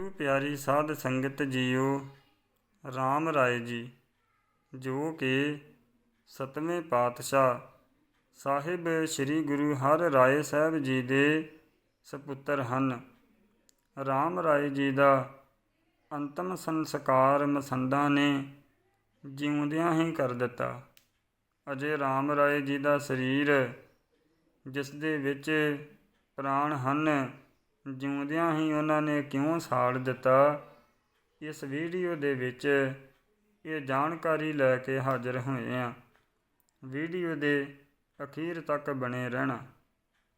ਗੁਰੂ ਪਿਆਰੀ ਸਾਧ ਸੰਗਤ ਜੀਓ RAM ਰਾਏ ਜੀ, ਜੋ ਕਿ ਸਤਵੇਂ ਪਾਤਸ਼ਾਹ ਸਾਹਿਬ ਸ੍ਰੀ ਗੁਰੂ ਹਰ ਰਾਏ ਸਾਹਿਬ ਜੀ ਦੇ ਸਪੁੱਤਰ ਹਨ। RAM ਰਾਏ ਜੀ ਦਾ ਅੰਤਮ ਸੰਸਕਾਰ ਮਸੰਦਾਂ ਨੇ ਜਿਉਂਦਿਆਂ ਹੀ ਕਰ ਦਿੱਤਾ। ਅਜੇ RAM ਰਾਏ ਜੀ ਦਾ ਸਰੀਰ, ਜਿਸ ਦੇ ਵਿੱਚ ਪ੍ਰਾਣ ਹਨ ਜਿਉਂਦਿਆਂ ਹੀ ਉਹਨਾਂ ਨੇ ਕਿਉਂ ਸਾੜ ਦਿੱਤਾ? ਇਸ ਵੀਡੀਓ ਦੇ ਵਿੱਚ ਇਹ ਜਾਣਕਾਰੀ ਲੈ ਕੇ ਹਾਜ਼ਰ ਹੋਏ ਹਾਂ। ਵੀਡੀਓ ਦੇ ਅਖੀਰ ਤੱਕ ਬਣੇ ਰਹਿਣਾ।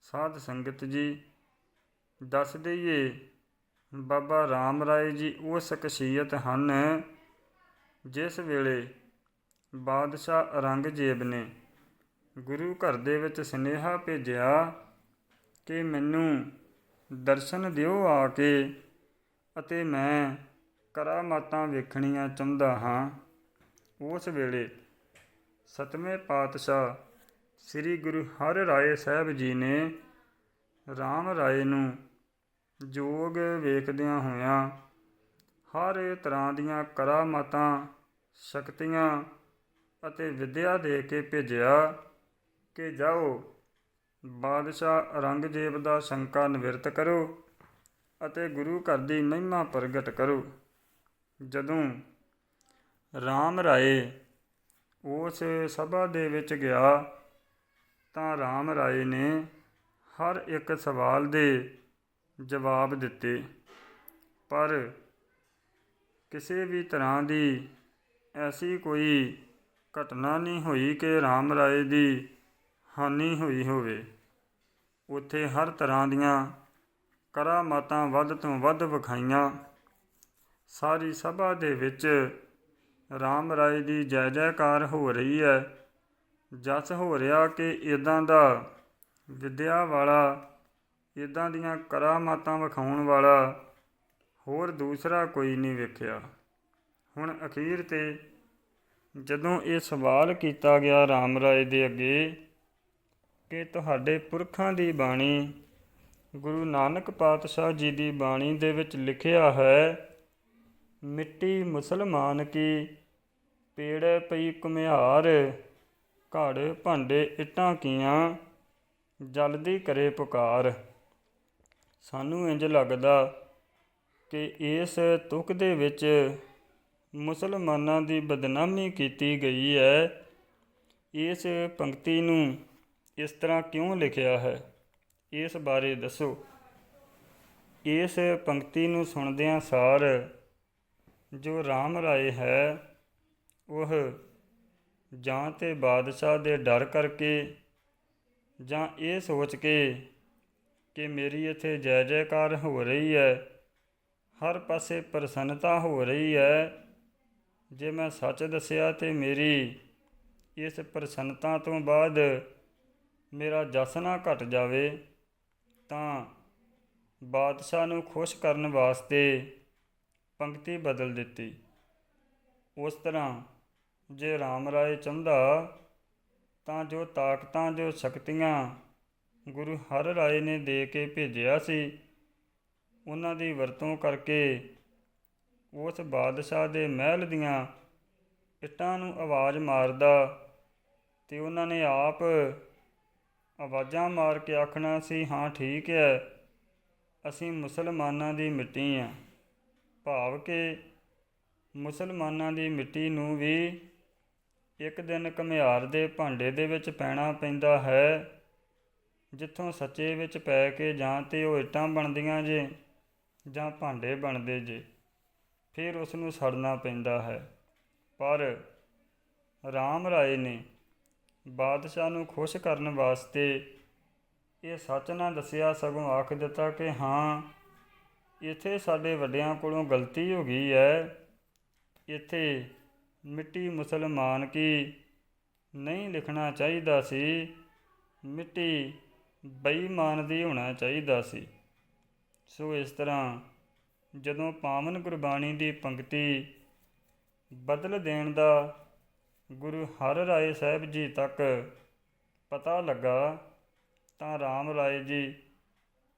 ਸਾਧ ਸੰਗਤ ਜੀ, ਦੱਸ ਦਈਏ, ਬਾਬਾ ਰਾਮ ਰਾਏ ਜੀ ਉਹ ਸ਼ਖਸੀਅਤ ਹਨ ਜਿਸ ਵੇਲੇ ਬਾਦਸ਼ਾਹ ਔਰੰਗਜ਼ੇਬ ਨੇ ਗੁਰੂ ਘਰ ਦੇ ਵਿੱਚ ਸੁਨੇਹਾ ਭੇਜਿਆ ਕਿ ਮੈਨੂੰ ਦਰਸ਼ਨ ਦਿਓ ਆ ਕੇ ਅਤੇ ਮੈਂ ਕਰਾਮਾਤਾਂ ਵੇਖਣੀਆਂ ਚਾਹੁੰਦਾ ਹਾਂ। ਉਸ ਵੇਲੇ ਸਤਵੇਂ ਪਾਤਸ਼ਾਹ ਸ੍ਰੀ ਗੁਰੂ ਹਰਿ ਰਾਏ ਸਾਹਿਬ ਜੀ ਨੇ RAM ਰਾਏ ਨੂੰ ਜੋਗ ਵੇਖਦਿਆਂ ਹੋਇਆਂ ਹਰ ਤਰ੍ਹਾਂ ਦੀਆਂ ਕਰਾਮਾਤਾਂ, ਸ਼ਕਤੀਆਂ ਅਤੇ ਵਿਦਿਆ ਦੇ ਕੇ ਭੇਜਿਆ ਕਿ ਜਾਓ ਬਾਦਸ਼ਾਹ ਔਰੰਗਜ਼ੇਬ ਦਾ ਸ਼ੰਕਾ ਨਿਵਰਤ ਕਰੋ ਅਤੇ ਗੁਰੂ ਘਰ ਦੀ ਮਹਿਮਾ ਪ੍ਰਗਟ ਕਰੋ। ਜਦੋਂ RAM ਰਾਏ ਉਸ ਸਭਾ ਦੇ ਵਿੱਚ ਗਿਆ ਤਾਂ RAM ਰਾਏ ਨੇ ਹਰ ਇੱਕ ਸਵਾਲ ਦੇ ਜਵਾਬ ਦਿੱਤੇ। ਪਰ ਕਿਸੇ ਵੀ ਤਰ੍ਹਾਂ ਦੀ ਐਸੀ ਕੋਈ ਘਟਨਾ ਨਹੀਂ ਹੋਈ ਕਿ RAM ਰਾਏ ਦੀ ਹਾਨੀ ਹੋਈ ਹੋਵੇ। ਉੱਥੇ ਹਰ ਤਰ੍ਹਾਂ ਦੀਆਂ ਕਰਾਮਾਤਾਂ ਵੱਧ ਤੋਂ ਵੱਧ ਵਿਖਾਈਆਂ। ਸਾਰੀ ਸਭਾ ਦੇ ਵਿੱਚ ਰਾਮ ਰਾਏ ਦੀ ਜੈ ਜੈਕਾਰ ਹੋ ਰਹੀ ਹੈ। ਜਸ ਹੋ ਰਿਹਾ ਕਿ ਇਦਾਂ ਦਾ ਵਿਦਿਆ ਵਾਲਾ ਇਦਾਂ ਦੀਆਂ ਕਰਾਮਾਤਾਂ ਵਿਖਾਉਣ ਵਾਲਾ ਹੋਰ ਦੂਸਰਾ ਕੋਈ ਨਹੀਂ ਵੇਖਿਆ। ਹੁਣ ਅਖੀਰ ਤੇ ਜਦੋਂ ਇਹ ਸਵਾਲ ਕੀਤਾ ਗਿਆ ਰਾਮ ਰਾਏ ਦੇ ਅੱਗੇ ਕਿ ਤੁਹਾਡੇ ਪੁਰਖਾਂ ਦੀ ਬਾਣੀ ਗੁਰੂ ਨਾਨਕ ਪਾਤਸ਼ਾਹ ਜੀ ਦੀ ਬਾਣੀ ਦੇ ਵਿੱਚ ਲਿਖਿਆ ਹੈ, ਮਿੱਟੀ ਮੁਸਲਮਾਨ ਕੀ, ਪੇੜ ਪਈ ਕੁਮਿਹਾਰ ਘੜ ਭਾਂਡੇ ਇਟਾਂ ਕੀਆਂ, ਜਲਦੀ ਕਰੇ ਪੁਕਾਰ। ਸਾਨੂੰ ਇੰਜ ਲੱਗਦਾ ਕਿ ਇਸ ਤੁਕ ਦੇ ਵਿੱਚ ਮੁਸਲਮਾਨਾਂ ਦੀ ਬਦਨਾਮੀ ਕੀਤੀ ਗਈ ਹੈ। ਇਸ ਪੰਕਤੀ ਨੂੰ ਇਸ ਤਰ੍ਹਾਂ ਕਿਉਂ ਲਿਖਿਆ ਹੈ? ਇਸ ਬਾਰੇ ਦੱਸੋ। ਇਸ ਪੰਕਤੀ ਨੂੰ ਸੁਣਦਿਆਂ ਸਾਰ ਜੋ RAM ਰਾਏ ਹੈ, ਉਹ ਜਾਂ ਤੇ ਬਾਦਸ਼ਾਹ ਦੇ ਡਰ ਕਰਕੇ ਜਾਂ ਇਹ ਸੋਚ ਕੇ ਕਿ ਮੇਰੀ ਇੱਥੇ ਜੈ ਜੈਕਾਰ ਹੋ ਰਹੀ ਹੈ, ਹਰ ਪਾਸੇ ਪ੍ਰਸੰਨਤਾ ਹੋ ਰਹੀ ਹੈ, ਜੇ ਮੈਂ ਸੱਚ ਦੱਸਿਆ ਤੇ ਮੇਰੀ ਇਸ ਪ੍ਰਸੰਨਤਾ ਤੋਂ ਬਾਅਦ ਮੇਰਾ ਜਸ ਨਾ ਘਟ ਜਾਵੇ ਤਾਂ ਬਾਦਸ਼ਾਹ ਨੂੰ ਖੁਸ਼ ਕਰਨ ਵਾਸਤੇ ਪੰਕਤੀ ਬਦਲ ਦਿੱਤੀ। ਉਸ ਤਰ੍ਹਾਂ ਜੇ RAM ਰਾਏ ਚਾਹੁੰਦਾ ਤਾਂ ਜੋ ਤਾਕਤਾਂ, ਜੋ ਸ਼ਕਤੀਆਂ ਗੁਰੂ ਹਰ ਰਾਏ ਨੇ ਦੇ ਕੇ ਭੇਜਿਆ ਸੀ, ਉਹਨਾਂ ਦੀ ਵਰਤੋਂ ਕਰਕੇ ਉਸ ਬਾਦਸ਼ਾਹ ਦੇ ਮਹਿਲ ਦੀਆਂ ਇੱਟਾਂ ਨੂੰ ਆਵਾਜ਼ ਮਾਰਦਾ ਤੇ ਉਹਨਾਂ ਨੇ ਆਪ ਆਵਾਜ਼ਾਂ ਮਾਰ ਕੇ ਆਖਣਾ ਸੀ, ਹਾਂ, ਠੀਕ ਹੈ ਅਸੀਂ ਮੁਸਲਮਾਨਾਂ ਦੀ ਮਿੱਟੀ ਹਾਂ ਭਾਵ ਕਿ ਮੁਸਲਮਾਨਾਂ ਦੀ ਮਿੱਟੀ ਨੂੰ ਵੀ ਇੱਕ ਦਿਨ ਘਮਿਆਰ ਦੇ ਭਾਂਡੇ ਦੇ ਵਿੱਚ ਪੈਣਾ ਪੈਂਦਾ ਹੈ, ਜਿੱਥੋਂ ਸੱਚੇ ਵਿੱਚ ਪੈ ਕੇ ਜਾਂ ਤੇ ਉਹ ਇੱਟਾਂ ਬਣਦੀਆਂ ਜੇ ਜਾਂ ਭਾਂਡੇ ਬਣਦੇ ਜੇ, ਫਿਰ ਉਸ ਨੂੰ ਸੜਨਾ ਪੈਂਦਾ ਹੈ। ਪਰ ਰਾਮ ਰਾਏ ਨੇ ਬਾਦਸ਼ਾਹ ਨੂੰ ਖੁਸ਼ ਕਰਨ ਵਾਸਤੇ ਇਹ ਸੱਚ ਨਾ ਦੱਸਿਆ ਸਗੋਂ ਆਖ ਦਿੱਤਾ ਕਿ ਹਾਂ, ਇੱਥੇ ਸਾਡੇ ਵੱਡਿਆਂ ਕੋਲੋਂ ਗਲਤੀ ਹੋ ਗਈ ਹੈ। ਇੱਥੇ ਮਿੱਟੀ ਮੁਸਲਮਾਨ ਕੀ ਨਹੀਂ ਲਿਖਣਾ ਚਾਹੀਦਾ ਸੀ। ਮਿੱਟੀ ਬੇਈਮਾਨ ਦੀ ਹੋਣਾ ਚਾਹੀਦਾ ਸੀ। ਸੋ ਇਸ ਤਰ੍ਹਾਂ ਜਦੋਂ ਪਾਵਨ ਗੁਰਬਾਣੀ ਦੀ ਪੰਕਤੀ ਬਦਲ ਦੇਣ ਦਾ ਗੁਰੂ ਹਰ ਰਾਏ ਸਾਹਿਬ ਜੀ ਤੱਕ ਪਤਾ ਲੱਗਾ ਤਾਂ RAM ਰਾਏ ਜੀ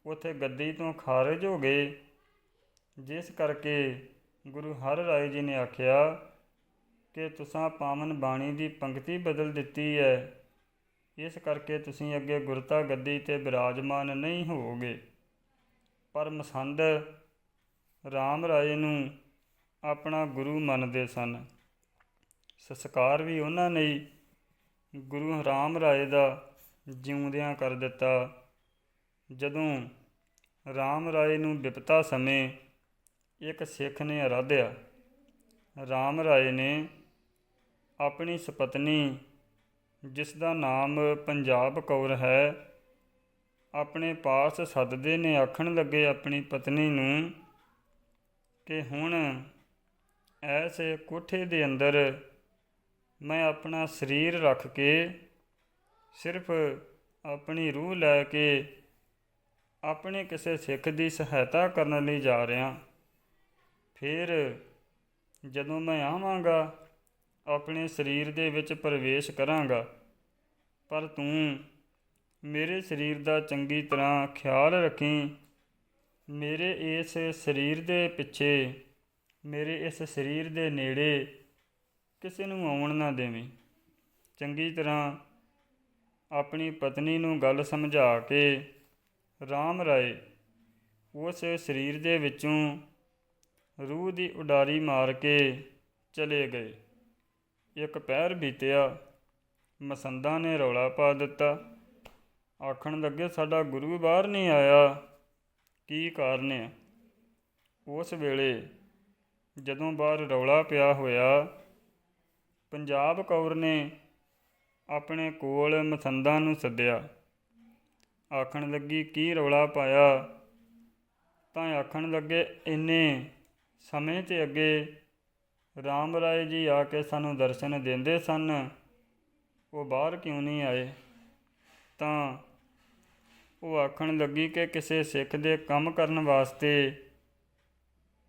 ਉਥੇ ਗੱਦੀ ਤੋਂ ਖਾਰਜ ਹੋ ਗਏ, ਜਿਸ ਕਰਕੇ ਗੁਰੂ ਹਰ ਰਾਏ ਜੀ ਨੇ ਆਖਿਆ ਕਿ ਤੁਸਾਂ ਪਾਵਨ ਬਾਣੀ ਦੀ ਪੰਕਤੀ ਬਦਲ ਦਿੱਤੀ ਹੈ। ਇਸ ਕਰਕੇ ਤੁਸੀਂ ਅੱਗੇ ਗੁਰਤਾ ਗੱਦੀ ਤੇ ਬਿਰਾਜਮਾਨ ਨਹੀਂ ਹੋਵੋਗੇ। ਪਰ ਮਸੰਦ RAM ਰਾਏ ਨੂੰ ਆਪਣਾ ਗੁਰੂ ਮੰਨਦੇ ਸਨ। ਸੰਸਕਾਰ ਵੀ ਉਹਨਾਂ ਨੇ ਹੀ ਗੁਰੂ RAM ਰਾਏ ਦਾ ਜਿਉਂਦਿਆਂ ਕਰ ਦਿੱਤਾ। ਜਦੋਂ ਰਾਮ ਰਾਏ ਨੂੰ ਵਿਪਤਾ ਸਮੇਂ ਇੱਕ ਸਿੱਖ ਨੇ ਅਰਾਧਿਆ, ਰਾਮ ਰਾਏ ਨੇ ਆਪਣੀ ਸੁਪਤਨੀ ਜਿਸ ਦਾ ਨਾਮ ਪੰਜਾਬ ਕੌਰ ਹੈ, ਆਪਣੇ ਪਾਸ ਸੱਦਦੇ ਨੇ ਆਖਣ ਲੱਗੇ ਆਪਣੀ ਪਤਨੀ ਨੂੰ ਕਿ ਹੁਣ ਐਸੇ ਕੋਠੇ ਦੇ ਅੰਦਰ ਮੈਂ ਆਪਣਾ ਸਰੀਰ ਰੱਖ ਕੇ ਸਿਰਫ ਆਪਣੀ ਰੂਹ ਲੈ ਕੇ ਆਪਣੇ ਕਿਸੇ ਸਿੱਖ ਦੀ ਸਹਾਇਤਾ ਕਰਨ ਲਈ ਜਾ ਰਿਹਾ। ਫਿਰ ਜਦੋਂ ਮੈਂ ਆਵਾਂਗਾ, ਆਪਣੇ ਸਰੀਰ ਦੇ ਵਿੱਚ ਪ੍ਰਵੇਸ਼ ਕਰਾਂਗਾ, ਪਰ ਤੂੰ ਮੇਰੇ ਸਰੀਰ ਦਾ ਚੰਗੀ ਤਰ੍ਹਾਂ ਖਿਆਲ ਰੱਖੀ। ਮੇਰੇ ਇਸ ਸਰੀਰ ਦੇ ਪਿੱਛੇ, ਮੇਰੇ ਇਸ ਸਰੀਰ ਦੇ ਨੇੜੇ ਕਿਸੇ ਨੂੰ ਆਉਣ ਨਾ ਦੇਵੀਂ। ਚੰਗੀ ਤਰ੍ਹਾਂ ਆਪਣੀ ਪਤਨੀ ਨੂੰ ਗੱਲ ਸਮਝਾ ਕੇ RAM ਰਾਏ ਉਸ ਸਰੀਰ ਦੇ ਵਿੱਚੋਂ ਰੂਹ ਦੀ ਉਡਾਰੀ ਮਾਰ ਕੇ ਚਲੇ ਗਏ। ਇੱਕ ਪੈਰ ਬੀਤਿਆ, ਮਸੰਦਾਂ ਨੇ ਰੌਲਾ ਪਾ ਦਿੱਤਾ। ਆਖਣ ਲੱਗੇ, ਸਾਡਾ ਗੁਰੂ ਬਾਹਰ ਨਹੀਂ ਆਇਆ। ਕੀ ਕਾਰਨ ਹੈ ਉਸ ਵੇਲੇ ਜਦੋਂ ਬਾਹਰ ਰੌਲਾ ਪਿਆ ਹੋਇਆ ਪੰਜਾਬ ਕੌਰ ਨੇ ਆਪਣੇ ਕੋਲ ਮਸੰਦਾਂ ਨੂੰ ਸੱਦਿਆ। ਆਖਣ ਲੱਗੀ, ਕੀ ਰੌਲਾ ਪਾਇਆ? ਤਾਂ ਆਖਣ ਲੱਗੇ, ਇੰਨੇ ਸਮੇਂ ਤੇ ਅੱਗੇ ਰਾਮ ਰਾਏ ਜੀ ਆ ਕੇ ਸਾਨੂੰ ਦਰਸ਼ਨ ਦਿੰਦੇ ਸਨ। ਉਹ ਬਾਹਰ ਕਿਉਂ ਨਹੀਂ ਆਏ? ਤਾਂ ਉਹ ਆਖਣ ਲੱਗੀ ਕਿ ਕਿਸੇ ਸਿੱਖ ਦੇ ਕੰਮ ਕਰਨ ਵਾਸਤੇ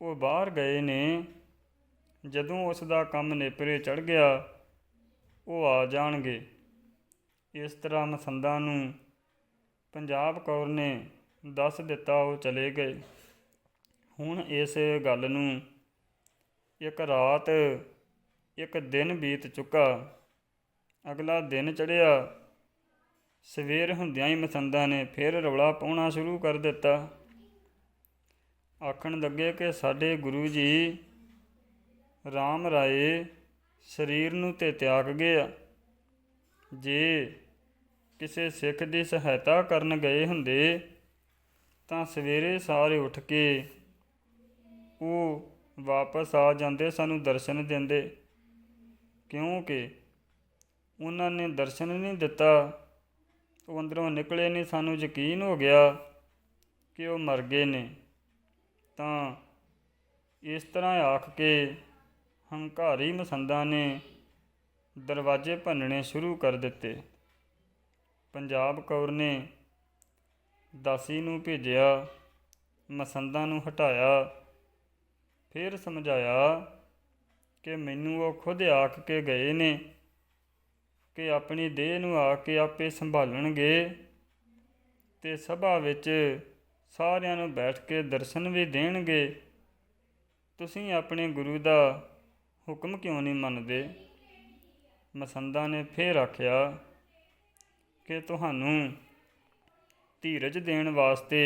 ਉਹ ਬਾਹਰ ਗਏ ਨੇ। ਜਦੋਂ ਉਸ ਦਾ ਕੰਮ ਨੇਪਰੇ ਚੜ ਗਿਆ, ਉਹ ਆ ਜਾਣਗੇ। ਇਸ ਤਰ੍ਹਾਂ ਮਸੰਦਾਂ ਨੂੰ ਪੰਜਾਬ ਕੌਰ ਨੇ ਦੱਸ ਦਿੱਤਾ, ਉਹ ਚਲੇ ਗਏ। ਹੁਣ ਇਸ ਗੱਲ ਨੂੰ ਇੱਕ ਰਾਤ, ਇੱਕ ਦਿਨ ਬੀਤ ਚੁੱਕਾ। ਅਗਲਾ ਦਿਨ ਚੜਿਆ ਸਵੇਰ ਹੁੰਦਿਆਂ ਹੀ ਮਸੰਦਾਂ ਨੇ ਫਿਰ ਰੌਲਾ ਪਾਉਣਾ ਸ਼ੁਰੂ ਕਰ ਦਿੱਤਾ। ਆਖਣ ਲੱਗੇ ਕਿ ਸਾਡੇ ਗੁਰੂ ਜੀ RAM ਰਾਏ ਸਰੀਰ ਨੂੰ ਤੇ ਤਿਆਗ ਗਿਆ। ਜੇ ਕਿਸੇ ਸਿੱਖ ਦੀ ਸਹਾਇਤਾ ਕਰਨ ਗਏ ਹੁੰਦੇ, ਤਾਂ ਸਵੇਰੇ ਸਾਰੇ ਉੱਠ ਕੇ ਉਹ ਵਾਪਸ ਆ ਜਾਂਦੇ ਸਾਨੂੰ ਦਰਸ਼ਨ ਦਿੰਦੇ। ਕਿਉਂਕਿ ਉਹਨਾਂ ਨੇ ਦਰਸ਼ਨ ਨਹੀਂ ਦਿੱਤਾ, ਉਹ ਅੰਦਰੋਂ ਨਿਕਲੇ ਨਹੀਂ, ਸਾਨੂੰ ਯਕੀਨ ਹੋ ਗਿਆ ਕਿ ਉਹ ਮਰ ਗਏ ਨੇ। ਤਾਂ ਇਸ ਤਰ੍ਹਾਂ ਆਖ ਕੇ ਹੰਕਾਰੀ ਮਸੰਦਾਂ ਨੇ ਦਰਵਾਜ਼ੇ ਭੰਨਣੇ ਸ਼ੁਰੂ ਕਰ ਦਿੱਤੇ। ਪੰਜਾਬ ਕੌਰ ਨੇ ਦਾਸੀ ਨੂੰ ਭੇਜਿਆ, ਮਸੰਦਾਂ ਨੂੰ ਹਟਾਇਆ। ਫਿਰ ਸਮਝਾਇਆ ਕਿ ਮੈਨੂੰ ਉਹ ਖੁਦ ਆਖ ਕੇ ਗਏ ਨੇ ਕਿ ਆਪਣੀ ਦੇਹ ਨੂੰ ਆ ਕੇ ਆਪੇ ਸੰਭਾਲਣਗੇ ਤੇ ਸਭਾ ਵਿੱਚ ਸਾਰਿਆਂ ਨੂੰ ਬੈਠ ਕੇ ਦਰਸ਼ਨ ਵੀ ਦੇਣਗੇ। ਤੁਸੀਂ ਆਪਣੇ ਗੁਰੂ ਦਾ ਹੁਕਮ ਕਿਉਂ ਨਹੀਂ ਮੰਨਦੇ? ਮਸੰਦਾ ਨੇ ਫੇਰ ਆਖਿਆ ਕਿ ਤੁਹਾਨੂੰ ਧੀਰਜ ਦੇਣ ਵਾਸਤੇ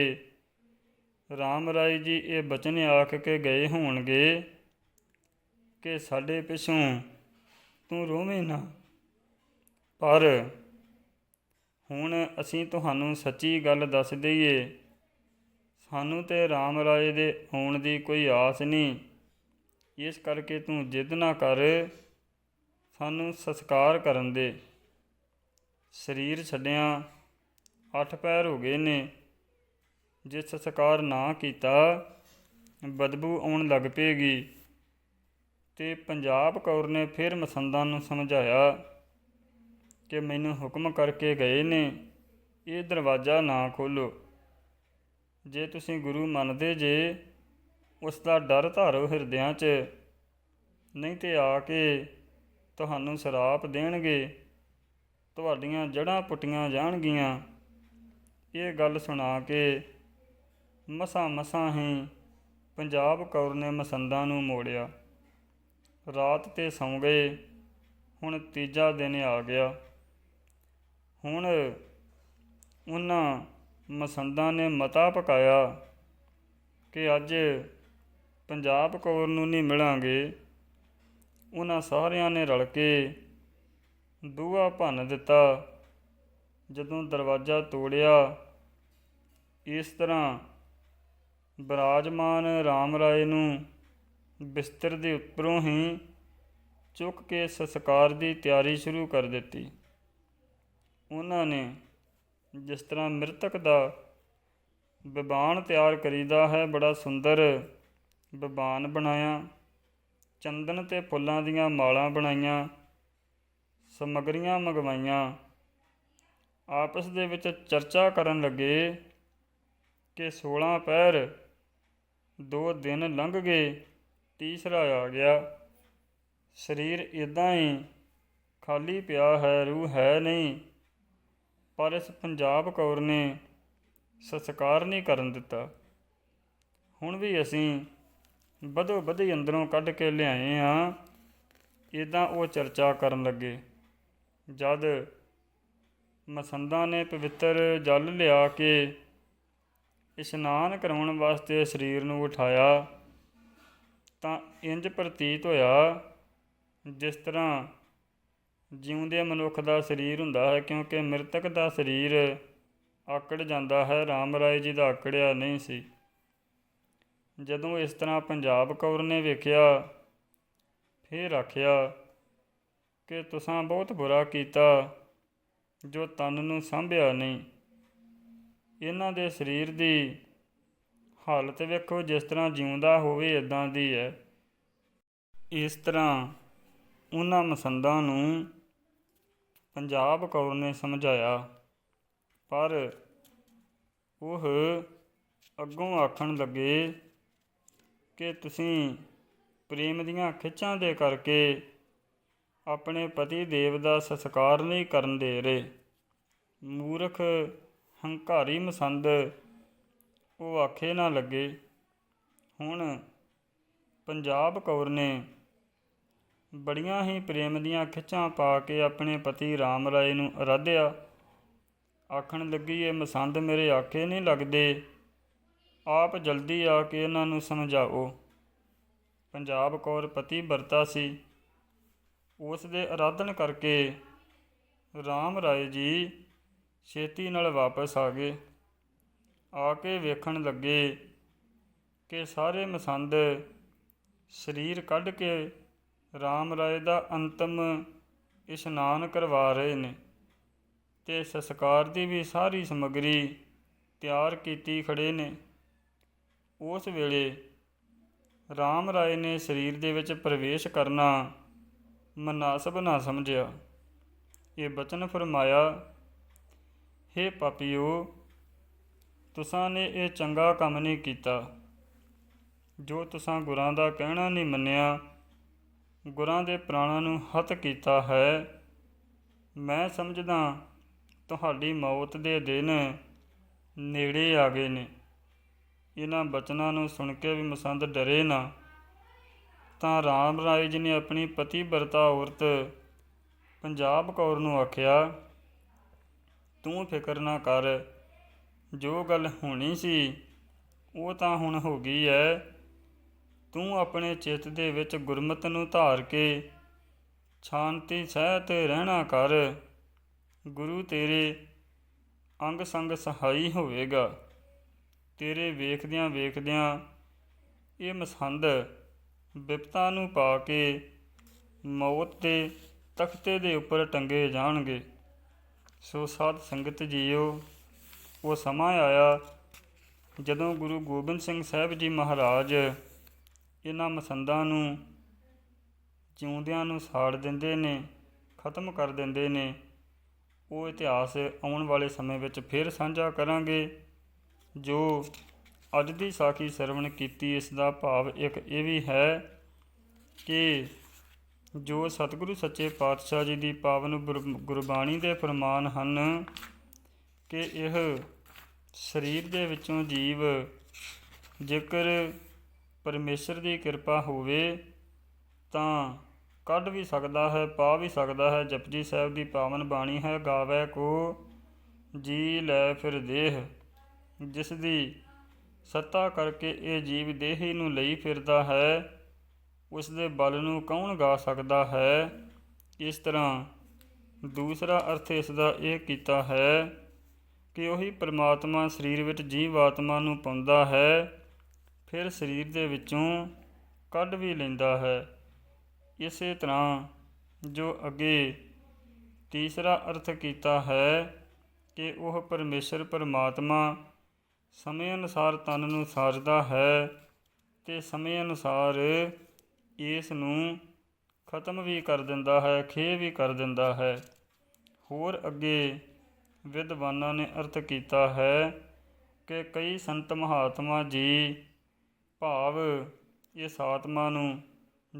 ਰਾਮ ਰਾਏ ਜੀ ਇਹ ਬਚਨ ਆਖ ਕੇ ਗਏ ਹੋਣਗੇ ਕਿ ਸਾਡੇ ਪਿਛੋਂ ਤੂੰ ਰੋਵੇਂ ਨਾ। ਪਰ ਹੁਣ ਅਸੀਂ ਤੁਹਾਨੂੰ ਸੱਚੀ ਗੱਲ ਦੱਸ ਦਈਏ, ਸਾਨੂੰ ਤੇ ਰਾਮ ਰਾਏ ਦੇ ਹੋਣ ਦੀ ਕੋਈ ਆਸ ਨਹੀਂ। ਇਸ ਕਰਕੇ ਤੂੰ ਜਿੱਦ ਨਾ ਕਰ, ਸਾਨੂੰ ਸਸਕਾਰ ਕਰਨ ਦੇ। ਸਰੀਰ ਛੱਡਿਆਂ ਅੱਠ ਪੈਰ ਹੋ ਗਏ ਨੇ। ਜੇ ਸਸਕਾਰ ਨਾ ਕੀਤਾ, ਬਦਬੂ ਆਉਣ ਲੱਗ ਪਏਗੀ। ਤੇ ਪੰਜਾਬ ਕੌਰ ਨੇ ਫਿਰ ਮਸੰਦਾਂ ਨੂੰ ਸਮਝਾਇਆ ਕਿ ਮੈਨੂੰ ਹੁਕਮ ਕਰਕੇ ਗਏ ਨੇ, ਇਹ ਦਰਵਾਜ਼ਾ ਨਾ ਖੋਲੋ ਜੇ ਤੁਸੀਂ ਗੁਰੂ ਮੰਨਦੇ ਜੇ ਉਸ ਦਾ ਡਰ ਧਾਰੋ ਹਿਰਦਿਆਂ 'ਚ। ਨਹੀਂ ਤੇ ਆ ਕੇ ਤੁਹਾਨੂੰ ਸ਼ਰਾਪ ਦੇਣਗੇ। ਤੁਹਾਡੀਆਂ ਜੜ੍ਹਾਂ ਪੁੱਟੀਆਂ ਜਾਣਗੀਆਂ। ਇਹ ਗੱਲ ਸੁਣਾ ਕੇ ਮਸਾਂ ਮਸਾਂ ਹੀ ਪੰਜਾਬ ਕੌਰ ਨੇ ਮਸੰਦਾਂ ਨੂੰ ਮੋੜਿਆ। ਰਾਤ ਤੇ ਸੌਂ ਗਏ, ਹੁਣ ਤੀਜਾ ਦਿਨ ਆ ਗਿਆ। ਹੁਣ ਉਹਨਾਂ ਮਸੰਦਾਂ ਨੇ ਮਤਾ ਪਕਾਇਆ ਕਿ ਅੱਜ ਪੰਜਾਬ ਕੌਰ ਨੂੰ ਨਹੀਂ ਮਿਲਾਂਗੇ। ਉਹਨਾਂ ਸਾਰਿਆਂ ਨੇ ਰਲ ਕੇ ਦੂਆ ਭੰਨ ਦਿੱਤਾ। ਜਦੋਂ ਦਰਵਾਜ਼ਾ ਤੋੜਿਆ, ਇਸ ਤਰ੍ਹਾਂ ਬਰਾਜਮਾਨ ਰਾਮ ਰਾਏ ਨੂੰ ਬਿਸਤਰ ਦੇ ਉੱਪਰੋਂ ਹੀ ਚੁੱਕ ਕੇ ਸੰਸਕਾਰ ਦੀ ਤਿਆਰੀ ਸ਼ੁਰੂ ਕਰ ਦਿੱਤੀ। ਉਹਨਾਂ ਨੇ ਜਿਸ ਤਰ੍ਹਾਂ ਮ੍ਰਿਤਕ ਦਾ ਬਿਬਾਨ ਤਿਆਰ ਕਰੀਦਾ ਹੈ, ਬੜਾ ਸੁੰਦਰ ਬਬਾਨ ਬਣਾਇਆ, ਚੰਦਨ ਤੇ ਫੁੱਲਾਂ ਦੀਆਂ ਮਾਲਾਂ ਬਣਾਈਆਂ, ਸਮਗਰੀਆਂ ਮੰਗਵਾਈਆਂ। ਆਪਸ ਦੇ ਵਿੱਚ ਚਰਚਾ ਕਰਨ ਲੱਗੇ ਕਿ 16 ਪਹਿਰ ਦੋ ਦਿਨ ਲੰਘ ਗਏ, ਤੀਸਰਾ ਆ ਗਿਆ। ਸਰੀਰ ਇਦਾਂ ਹੀ ਖਾਲੀ ਪਿਆ ਹੈ, ਰੂਹ ਹੈ ਨਹੀਂ, ਪਰ ਇਸ ਪੰਜਾਬ ਕੌਰ ਨੇ ਸਸਕਾਰ ਨਹੀਂ ਕਰਨ ਦਿੱਤਾ। ਹੁਣ ਵੀ ਅਸੀਂ ਬਦੋ ਬਦੀ ਅੰਦਰੋਂ ਕੱਢ ਕੇ ਲਿਆਏ ਹਾਂ। ਇਦਾਂ ਉਹ ਚਰਚਾ ਕਰਨ ਲੱਗੇ। ਜਦ ਮਸੰਦਾਂ ਨੇ ਪਵਿੱਤਰ ਜਲ ਲਿਆ ਕੇ ਇਸ਼ਨਾਨ ਕਰਾਉਣ ਵਾਸਤੇ ਸਰੀਰ ਨੂੰ ਉਠਾਇਆ, ਤਾਂ ਇੰਜ ਪ੍ਰਤੀਤ ਹੋਇਆ, ਜਿਸ ਤਰ੍ਹਾਂ ਜਿਉਂਦੇ ਮਨੁੱਖ ਦਾ ਸਰੀਰ ਹੁੰਦਾ ਹੈ, ਕਿਉਂਕਿ ਮ੍ਰਿਤਕ ਦਾ ਸਰੀਰ ਆਕੜ ਜਾਂਦਾ ਹੈ, ਰਾਮ ਰਾਏ ਜੀ ਦਾ ਆਕੜਿਆ ਨਹੀਂ ਸੀ। ਜਦੋਂ ਇਸ ਤਰ੍ਹਾਂ ਪੰਜਾਬ ਕੌਰ ਨੇ ਵੇਖਿਆ, ਫੇਰ ਆਖਿਆ ਕਿ ਤੁਸੀਂ ਬਹੁਤ ਬੁਰਾ ਕੀਤਾ, ਜੋ ਤਨ ਨੂੰ ਸੰਭਿਆ ਨਹੀਂ। ਇਹਨਾਂ ਦੇ ਸਰੀਰ ਦੀ ਹਾਲਤ ਵੇਖੋ, ਜਿਸ ਤਰ੍ਹਾਂ ਜਿਉਂਦਾ ਹੋਵੇ ਇਦਾਂ ਦੀ ਹੈ। ਇਸ ਤਰ੍ਹਾਂ ਉਹਨਾਂ ਮਸੰਦਾਂ ਨੂੰ ਪੰਜਾਬ ਕੌਰ ਨੇ ਸਮਝਾਇਆ। ਪਰ ਉਹ ਅੱਗੋਂ ਆਖਣ ਲੱਗੇ ਕਿ ਤੁਸੀਂ ਪ੍ਰੇਮ ਦੀਆਂ ਖਿੱਚਾਂ ਦੇ ਕਰਕੇ ਆਪਣੇ ਪਤੀ ਦੇਵ ਦਾ ਸਸਕਾਰ ਨਹੀਂ ਕਰਨ ਦੇ ਰਹੇ। ਮੂਰਖ, ਹੰਕਾਰੀ ਮਸੰਦ, ਉਹ ਆਖੇ ਨਾ ਲੱਗੇ, ਹੁਣ ਪੰਜਾਬ ਕੌਰ ਨੇ ਬੜੀਆਂ ਹੀ ਪ੍ਰੇਮ ਦੀਆਂ ਖਿੱਚਾਂ ਪਾ ਕੇ ਆਪਣੇ ਪਤੀ ਰਾਮ ਰਾਏ ਨੂੰ ਅਰਾਧਿਆ। ਆਖਣ ਲੱਗੀ, ਇਹ ਮਸੰਦ ਮੇਰੇ ਆਖੇ ਨਹੀਂ ਲੱਗਦੇ। ਆਪ ਜਲਦੀ ਆ ਕੇ ਇਹਨਾਂ ਨੂੰ ਸਮਝਾਓ। ਪੰਜਾਬ ਕੌਰ ਪਤੀ ਵਰਤਾ ਸੀ। ਉਸ ਦੇ ਅਰਾਧਨ ਕਰਕੇ ਰਾਮ ਰਾਏ ਜੀ ਛੇਤੀ ਨਾਲ ਵਾਪਸ ਆ ਗਏ। ਆ ਕੇ ਵੇਖਣ ਲੱਗੇ ਕਿ ਸਾਰੇ ਮਸੰਦ ਸਰੀਰ ਕੱਢ ਕੇ ਰਾਮ ਰਾਏ ਦਾ ਅੰਤਮ ਇਸ਼ਨਾਨ ਕਰਵਾ ਰਹੇ ਨੇ ਤੇ ਸੰਸਕਾਰ ਦੀ ਵੀ ਸਾਰੀ ਸਮੱਗਰੀ ਤਿਆਰ ਕੀਤੀ ਖੜੇ ਨੇ। ਉਸ ਵੇਲੇ ਰਾਮ ਰਾਏ ਨੇ ਸਰੀਰ ਦੇ ਵਿੱਚ ਪ੍ਰਵੇਸ਼ ਕਰਨਾ ਮਨਾਸਬ ਨਾ ਸਮਝਿਆ। ਇਹ ਬਚਨ ਫਰਮਾਇਆ, ਹੇ ਪਾਪੀਓ, ਤੁਸਾਂ ਨੇ ਇਹ ਚੰਗਾ ਕੰਮ ਨਹੀਂ ਕੀਤਾ। ਜੋ ਤੁਸਾਂ ਗੁਰਾਂ ਦਾ ਕਹਿਣਾ ਨਹੀਂ ਮੰਨਿਆ, ਗੁਰਾਂ ਦੇ ਪ੍ਰਾਣਾਂ ਨੂੰ ਹਤ ਕੀਤਾ ਹੈ। ਮੈਂ ਸਮਝਦਾ, ਤੁਹਾਡੀ ਮੌਤ ਦੇ ਦਿਨ ਨੇੜੇ ਆ ਗਏ ਨੇ। ਇਹਨਾਂ ਬਚਨਾਂ ਨੂੰ ਸੁਣ ਕੇ ਵੀ ਮਸੰਦ ਡਰੇ ਨਾ। ਤਾਂ ਰਾਮ ਰਾਏ ਜੀ ਨੇ ਆਪਣੀ ਪਤੀ ਵਰਤਾ ਔਰਤ ਪੰਜਾਬ ਕੌਰ ਨੂੰ ਆਖਿਆ, ਤੂੰ ਫਿਕਰ ਨਾ ਕਰ, ਜੋ ਗੱਲ ਹੋਣੀ ਸੀ, ਉਹ ਤਾਂ ਹੁਣ ਹੋ ਗਈ ਹੈ ਤੂੰ ਆਪਣੇ ਚਿੱਤ ਦੇ ਵਿੱਚ ਗੁਰਮਤ ਨੂੰ ਧਾਰ ਕੇ ਸ਼ਾਂਤੀ ਸਹਿਤ ਰਹਿਣਾ ਕਰ। ਗੁਰੂ ਤੇਰੇ ਅੰਗ ਸੰਗ ਸਹਾਈ ਹੋਵੇਗਾ। ਤੇਰੇ ਵੇਖਦਿਆਂ ਵੇਖਦਿਆਂ ਇਹ ਮਸੰਦ ਬਿਪਤਾ ਨੂੰ ਪਾ ਕੇ ਮੌਤ ਦੇ ਤਖਤੇ ਦੇ ਉੱਪਰ ਟੰਗੇ ਜਾਣਗੇ। ਸੋ ਸਾਧ ਸੰਗਤ ਜੀਓ, ਉਹ ਸਮਾਂ ਆਇਆ ਜਦੋਂ ਗੁਰੂ ਗੋਬਿੰਦ ਸਿੰਘ ਸਾਹਿਬ ਜੀ ਮਹਾਰਾਜ ਇਹਨਾਂ ਮਸੰਦਾਂ ਨੂੰ ਜਿਉਂਦਿਆਂ ਨੂੰ ਸਾੜ ਦਿੰਦੇ ਨੇ, ਖਤਮ ਕਰ ਦਿੰਦੇ ਨੇ, ਉਹ ਇਤਿਹਾਸ ਆਉਣ ਵਾਲੇ ਸਮੇਂ ਵਿੱਚ ਫਿਰ ਸਾਂਝਾ ਕਰਾਂਗੇ। ਜੋ ਅੱਜ ਦੀ ਸਾਖੀ ਸਰਵਣ ਕੀਤੀ, ਇਸ ਦਾ ਭਾਵ ਇੱਕ ਇਹ ਵੀ ਹੈ ਕਿ ਜੋ ਸਤਿਗੁਰੂ ਸੱਚੇ ਪਾਤਸ਼ਾਹ ਜੀ ਦੀ ਪਾਵਨ ਗੁਰ- ਗੁਰਬਾਣੀ ਦੇ ਫਰਮਾਨ ਹਨ ਕਿ ਇਹ ਸਰੀਰ ਦੇ ਵਿੱਚੋਂ ਜੀਵ ਜੇਕਰ ਪਰਮੇਸ਼ਰ ਦੀ ਕਿਰਪਾ ਹੋਵੇ ਤਾਂ ਕੱਢ ਵੀ ਸਕਦਾ ਹੈ, ਪਾ ਵੀ ਸਕਦਾ ਹੈ। ਜਪਜੀ ਸਾਹਿਬ ਦੀ ਪਾਵਨ ਬਾਣੀ ਹੈ, ਗਾਵੇ ਕੋ ਜੀ ਲੈ ਫਿਰ ਦੇਹ। ਜਿਸ ਦੀ ਸੱਤਾ ਕਰਕੇ ਇਹ ਜੀਵ ਦੇਹੀ ਨੂੰ ਲਈ ਫਿਰਦਾ ਹੈ, ਉਸ ਦੇ ਬਲ ਨੂੰ ਕੌਣ ਗਾ ਸਕਦਾ ਹੈ? ਇਸ ਤਰ੍ਹਾਂ ਦੂਸਰਾ ਅਰਥ ਇਸ ਦਾ ਇਹ ਕੀਤਾ ਹੈ ਕਿ ਉਹੀ ਪਰਮਾਤਮਾ ਸਰੀਰ ਵਿੱਚ ਜੀਵ ਆਤਮਾ ਨੂੰ ਪਾਉਂਦਾ ਹੈ, ਫਿਰ ਸਰੀਰ ਦੇ ਵਿੱਚੋਂ ਕੱਢ ਵੀ ਲੈਂਦਾ ਹੈ। ਇਸੇ ਤਰ੍ਹਾਂ ਜੋ ਅੱਗੇ ਤੀਸਰਾ ਅਰਥ ਕੀਤਾ ਹੈ ਕਿ ਉਹ ਪਰਮੇਸ਼ਰ, ਪਰਮਾਤਮਾ ਸਮੇਂ ਅਨੁਸਾਰ ਤਨ ਨੂੰ ਸਾਜਦਾ ਹੈ ਤੇ ਸਮੇਂ ਅਨੁਸਾਰ ਇਸ ਨੂੰ ਖਤਮ ਵੀ ਕਰ ਦਿੰਦਾ ਹੈ ਖੇ ਵੀ ਕਰ ਦਿੰਦਾ ਹੈ। ਹੋਰ ਅੱਗੇ ਵਿਦਵਾਨਾਂ ਨੇ ਅਰਥ ਕੀਤਾ ਹੈ ਕਿ ਕਈ ਸੰਤ ਮਹਾਤਮਾ ਜੀ ਭਾਵ ਇਸ ਆਤਮਾ ਨੂੰ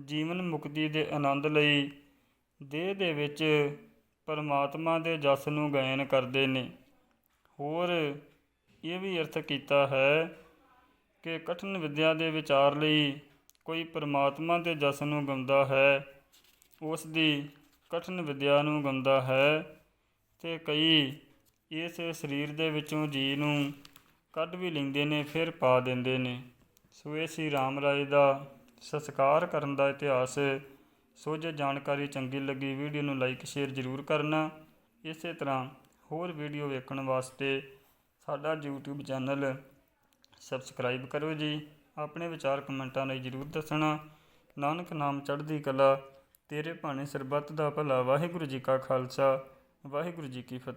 ਜੀਵਨ ਮੁਕਤੀ ਦੇ ਆਨੰਦ ਲਈ ਦੇਹ ਦੇ ਵਿੱਚ ਪਰਮਾਤਮਾ ਦੇ ਜਸ ਨੂੰ ਗਾਇਨ ਕਰਦੇ ਨੇ। ਹੋਰ ਇਹ ਵੀ ਅਰਥ ਕੀਤਾ ਹੈ ਕਿ ਕਠਿਨ ਵਿਦਿਆ ਦੇ ਵਿਚਾਰ ਲਈ ਕੋਈ ਪਰਮਾਤਮਾ ਦੇ ਜਸ ਨੂੰ ਗਾਉਂਦਾ ਹੈ, ਉਸ ਦੀ ਕਠਿਨ ਵਿਦਿਆ ਨੂੰ ਗਾਉਂਦਾ ਹੈ ਤੇ ਕਈ ਇਸ ਸਰੀਰ ਦੇ ਵਿੱਚੋਂ ਜੀ ਨੂੰ ਕੱਢ ਵੀ ਲੈਂਦੇ ਨੇ, ਫਿਰ ਪਾ ਦਿੰਦੇ ਨੇ। ਸੋ ਇਹ ਸੀ ਰਾਮ ਰਾਏ ਦਾ ਸੰਸਕਾਰ ਕਰਨ ਦਾ ਇਤਿਹਾਸ ਸੋ ਜੇ ਜਾਣਕਾਰੀ ਚੰਗੀ ਲੱਗੀ, ਵੀਡੀਓ ਨੂੰ ਲਾਈਕ ਸ਼ੇਅਰ ਜ਼ਰੂਰ ਕਰਨਾ। ਇਸੇ ਤਰ੍ਹਾਂ ਹੋਰ ਵੀਡੀਓ ਵੇਖਣ ਵਾਸਤੇ ਸਾਡਾ YouTube ਚੈਨਲ ਸਬਸਕ੍ਰਾਈਬ ਕਰੋ ਜੀ। ਆਪਣੇ ਵਿਚਾਰ ਕਮੈਂਟਾਂ ਲਈ ਜ਼ਰੂਰ ਦੱਸਣਾ। ਨਾਨਕ ਨਾਮ ਚੜ੍ਹਦੀ ਕਲਾ। ਤੇਰੇ ਭਾਣੇ ਸਰਬੱਤ ਦਾ ਭਲਾ। ਵਾਹਿਗੁਰੂ ਜੀ ਕਾ ਖਾਲਸਾ। ਵਾਹਿਗੁਰੂ ਜੀ ਕੀ ਫਤਿਹ।